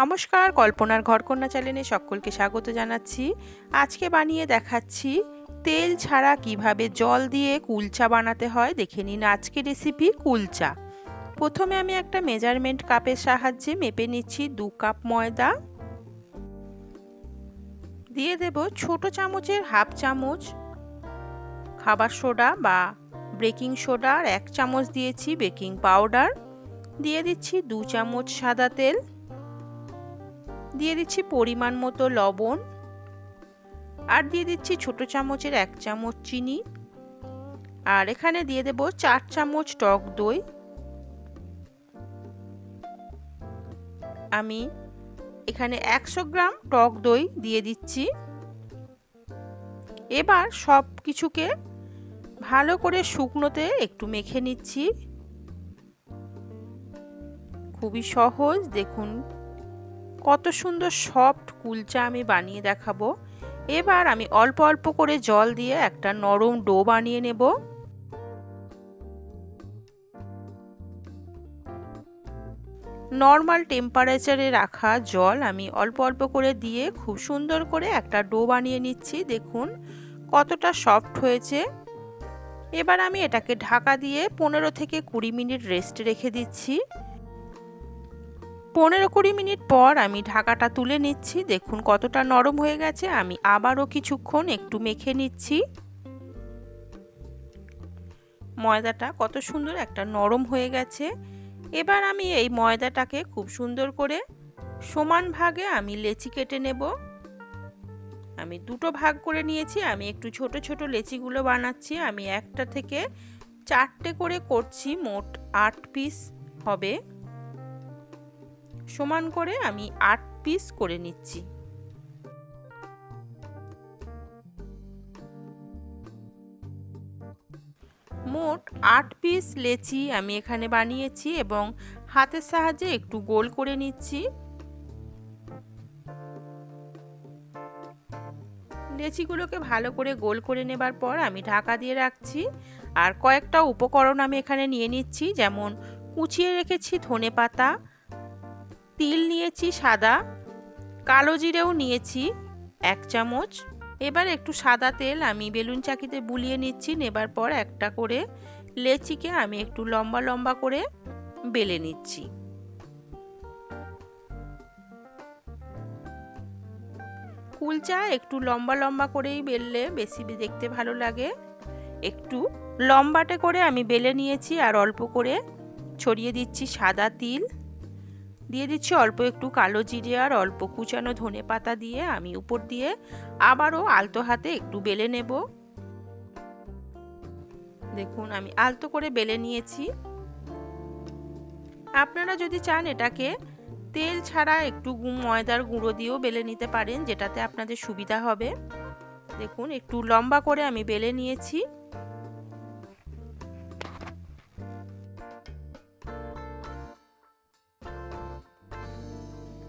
নমস্কার, কল্পনার ঘরকন্যা চ্যানেলে সকলকে স্বাগত জানাচ্ছি। আজকে বানিয়ে দেখাচ্ছি তেল ছাড়া কীভাবে জল দিয়ে কুলচা বানাতে হয়, দেখে নিন আজকে রেসিপি কুলচা। প্রথমে আমি একটা মেজারমেন্ট কাপের সাহায্যে মেপে নিচ্ছি দু কাপ ময়দা। দিয়ে দেব ছোট চামচের হাফ চামচ খাবার সোডা বা বেকিং সোডা আর এক চামচ দিয়েছি বেকিং পাউডার দিয়ে দিচ্ছি দু চামচ সাদা তেল। দিয়ে দিচ্ছি পরিমাণ মতো লবণ আর দিয়ে দিচ্ছি ছোট চামচের এক চামচ চিনি। আর এখানে দিয়ে দেব চার চামচ টক দই। আমি এখানে একশো গ্রাম টক দই দিয়ে দিচ্ছি। এবার সব কিছুকে ভালো করে শুকনোতে একটু মেখে নিচ্ছি। খুবই সহজ, দেখুন। কত সুন্দর সফট কুলচা আমি বানিয়ে দেখাবো। এবার আমি অল্প অল্প করে জল দিয়ে একটা নরম ডো বানিয়ে নেব। নর্মাল টেম্পারেচারে রাখা জল আমি অল্প অল্প করে দিয়ে খুব সুন্দর করে একটা ডো বানিয়ে নিচ্ছি। দেখুন কতটা সফট হয়েছে। এবার আমি এটাকে ঢাকা দিয়ে পনেরো থেকে কুড়ি মিনিট রেস্ট রেখে দিচ্ছি। পনেরো কুড়ি মিনিট পর আমি ঢাকাটা তুলে নিচ্ছি। দেখুন কতটা নরম হয়ে গেছে। আমি আবারও কিছুক্ষণ একটু মেখে নিচ্ছি। ময়দাটা কত সুন্দর একটা নরম হয়ে গেছে। এবার আমি এই ময়দাটাকে খুব সুন্দর করে সমান ভাগে আমি লেচি কেটে নেব। আমি দুটো ভাগ করে নিয়েছি। আমি একটু ছোট ছোট লেচিগুলো বানাচ্ছি। আমি একটা থেকে চারটে করে করছি। মোট আট পিস হবে। সমান করে আমি আট পিস করে নিচ্ছি। মোট আট পিস লেচি আমি এখানে বানিয়েছি এবং হাতের সাহায্যে একটু গোল করে নিচ্ছি। লেচিগুলোকে ভালো করে গোল করে নেবার পর আমি ঢাকা দিয়ে রাখছি। আর কয়েকটা উপকরণ আমি এখানে নিয়ে নিচ্ছি, যেমন কুচিয়ে রেখেছি ধনে পাতা তিল নিয়েছি সাদা, কালো জিরেও নিয়েছি এক চামচ। এবার একটু সাদা তেল আমি বেলুন চাকিতে বুলিয়ে নিচ্ছি, নেবার পর একটা করে লেচিকে আমি একটু লম্বা লম্বা করে বেলে নিচ্ছি। কুলচা একটু লম্বা লম্বা করেই বেললে বেশি দেখতে ভালো লাগে। একটু লম্বাটে করে আমি বেলে নিয়েছি আর অল্প করে ছড়িয়ে দিচ্ছি সাদা তিল। দিয়ে দিচ্ছি অল্প একটু কালো জিরে আর অল্প কুচানো ধনে পাতা দিয়ে আমি উপর দিয়ে আবারও আলতো হাতে একটু বেলে নেব। দেখুন, আমি আলতো করে বেলে নিয়েছি। আপনারা যদি চান এটাকে তেল ছাড়া একটু ময়দার গুঁড়ো দিয়েও বেলে নিতে পারেন, যেটাতে আপনাদের সুবিধা হবে। দেখুন, একটু লম্বা করে আমি বেলে নিয়েছি।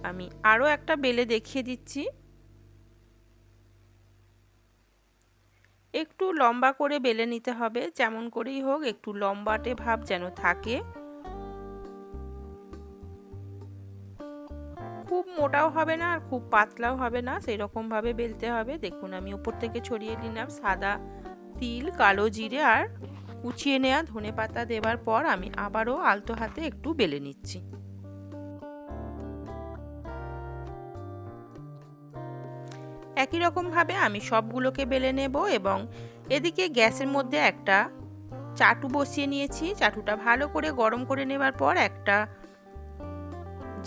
আমি আরও একটা বেলে দেখিয়ে দিচ্ছি। একটু লম্বা করে বেলে নিতে হবে, যেমন করেই হোক, একটু লম্বাটে ভাব যেন থাকে। খুব মোটাও হবে না আর খুব পাতলাও হবে না সেই রকমভাবে বেলতে হবে। দেখুন, আমি উপর থেকে ছড়িয়ে নিলাম সাদা তিল, কালো জিরে আর কুচিয়ে নেওয়া ধনে পাতা দেবার পর আমি আবারও আলতো হাতে একটু বেলে নিচ্ছি। একই রকমভাবে আমি সবগুলোকে বেলে নেব এবং এদিকে গ্যাসের মধ্যে একটা চাটু বসিয়ে নিয়েছি। চাটুটা ভালো করে গরম করে নেবার পর একটা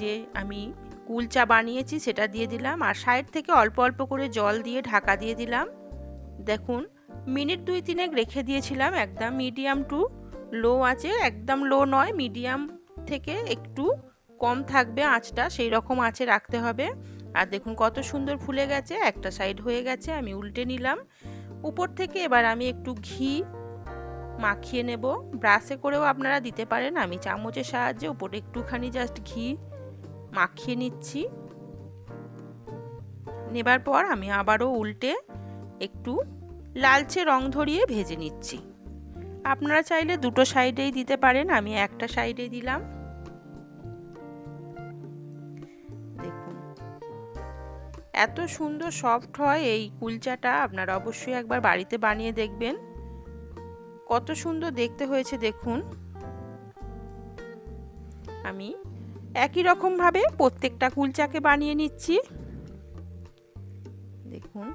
যে আমি কুলচা বানিয়েছি সেটা দিয়ে দিলাম আর সাইড থেকে অল্প অল্প করে জল দিয়ে ঢাকা দিয়ে দিলাম। দেখুন, মিনিট দুই তিনেক রেখে দিয়েছিলাম, একদম মিডিয়াম টু লো আছে, একদম লো নয়, মিডিয়াম থেকে একটু কম থাকবে আঁচটা, সেই রকম আঁচে রাখতে হবে। আর দেখুন কত সুন্দর ফুলে গেছে, একটা সাইড হয়ে গেছে, আমি উল্টে নিলাম। উপর থেকে এবার আমি একটু ঘি মাখিয়ে নেব। ব্রাশে করেও আপনারা দিতে পারেন, আমি চামচের সাহায্যে উপরে একটুখানি জাস্ট ঘি মাখিয়ে নিচ্ছি। নেবার পর আমি আবারও উল্টে একটু লালচে রং ধরিয়ে ভেজে নিচ্ছি। আপনারা চাইলে দুটো সাইডেই দিতে পারেন, আমি একটা সাইডে দিলাম। এত সুন্দর সফট হয় এই কুলচাটা, আপনারা অবশ্যই একবার বাড়িতে বানিয়ে দেখবেন। কত সুন্দর দেখতে হয়েছে, দেখুন। আমি একই রকমভাবে প্রত্যেকটা কুলচাকে বানিয়ে নিচ্ছি। দেখুন,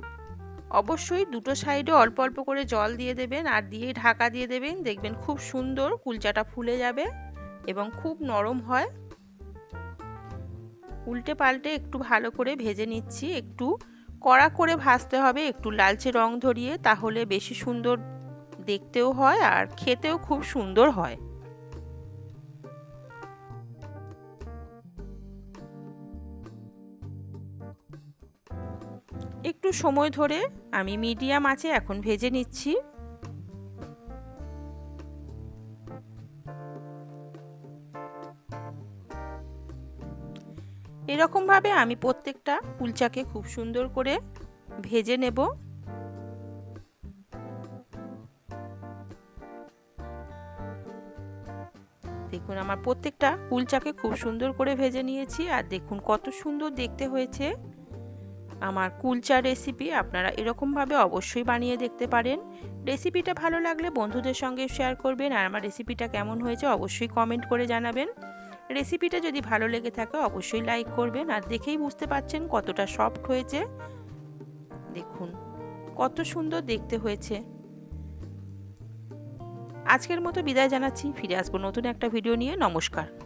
অবশ্যই দুটো সাইডে অল্প অল্প করে জল দিয়ে দেবেন আর দিয়ে ঢাকা দিয়ে দেবেন। দেখবেন খুব সুন্দর কুলচাটা ফুলে যাবে এবং খুব নরম হয়। উল্টে পাল্টে একটু ভালো করে ভেজে নিচ্ছি। একটু কড়া করে ভাজতে হবে, একটু লালচে রং ধরিয়ে, তাহলে বেশি সুন্দর দেখতেও হয় আর খেতেও খুব সুন্দর হয়। একটু সময় ধরে আমি মিডিয়াম আছে এখন ভেজে নিচ্ছি। এরকমভাবে আমি প্রত্যেকটা কুলচাকে খুব সুন্দর করে ভেজে নেব। দেখুন, আমার প্রত্যেকটা কুলচাকে খুব সুন্দর করে ভেজে নিয়েছি আর দেখুন কত সুন্দর দেখতে হয়েছে। আমার কুলচা রেসিপি আপনারা এরকমভাবে অবশ্যই বানিয়ে দেখতে পারেন। রেসিপিটা ভালো লাগলে বন্ধুদের সঙ্গে শেয়ার করবেন আর আমার রেসিপিটা কেমন হয়েছে অবশ্যই কমেন্ট করে জানাবেন। রেসিপিটা যদি ভালো লেগে থাকে, অবশ্যই লাইক করবেন। আর দেখেই বুঝতে পারছেন কতটা সফট হয়েছে। দেখুন, কত সুন্দর দেখতে হয়েছে। আজকের মতো বিদায় জানাচ্ছি। ফিরে আসব নতুন একটা ভিডিও নিয়ে। নমস্কার।